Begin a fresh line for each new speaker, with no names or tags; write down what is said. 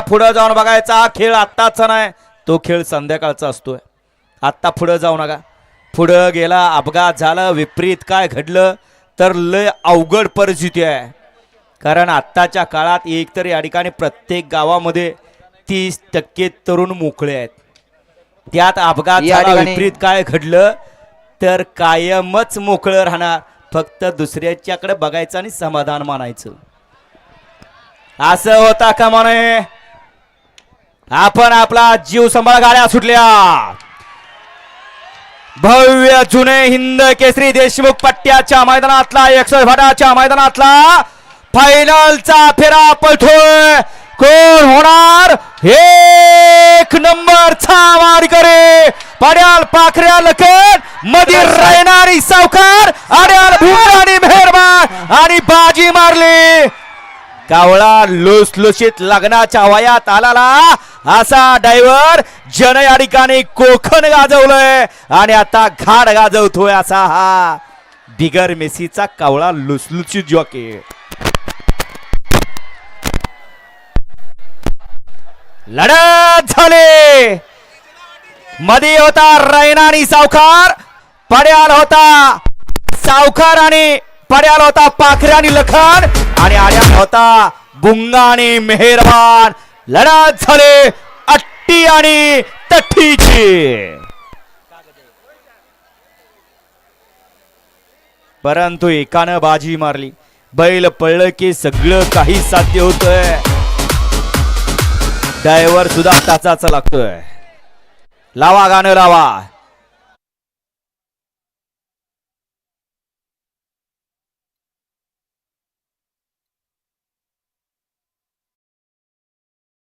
पुढं जाऊन बघायचा हा खेळ आत्ताचा नाही तो खेळ संध्याकाळचा असतोय. आत्ता पुढं जाऊ नका. पुढं गेला अपघात झाला विपरीत काय घडलं तर लय अवघड परिस्थिती आहे. कारण आत्ताच्या काळात एकतर या ठिकाणी प्रत्येक गावामध्ये तीस टक्के तरुण मोकळे आहेत. त्यात अपघात झाला विपरीत काय घडलं तर कायमच मोकळं राहणार. फक्त दुसऱ्याच्याकडे बघायचं आणि समाधान मानायचं. असं होता का म्हणे? आपण आपला जीव सांभाळ गाड्या सुटल्या. भव्य जुने हिंद केसरी देशमुख पट्ट्याच्या मैदानातला एकशे भटाच्या मैदानातला फायनलचा फेरा पळतोय कोण होणार? एक नंबरचा मारकरी पड्याल पाखऱ्या लखनमध्ये राहणारी सावकार अड्याल आणि मेहरबान आणि बाजी मारली. कावळा लुसलुशीत लग्नाच्या वयात आलाला असा डायव्हर जन या ठिकाणी कोकण गाजवलंय आणि आता घाट गाजवतोय असा हा डिगर मेसीचा कावळा लुसलुची जॉके. लढत झाले. मध्ये होता रैनानी सावकार पड्याल होता सावकार आणि पड्याल होता पाखरे आणि लखन आणि आड्याल होता बुंगा आणि मेहरबान. लढत झाले. अट्टी आणि तट्टीची परंतु एकानं बाजी मारली. बैल पळलं की सगळं काही साध्य होतंय. ड्रायव्हर सुद्धा ताचाचा लागतोय. लावा गाणं लावा.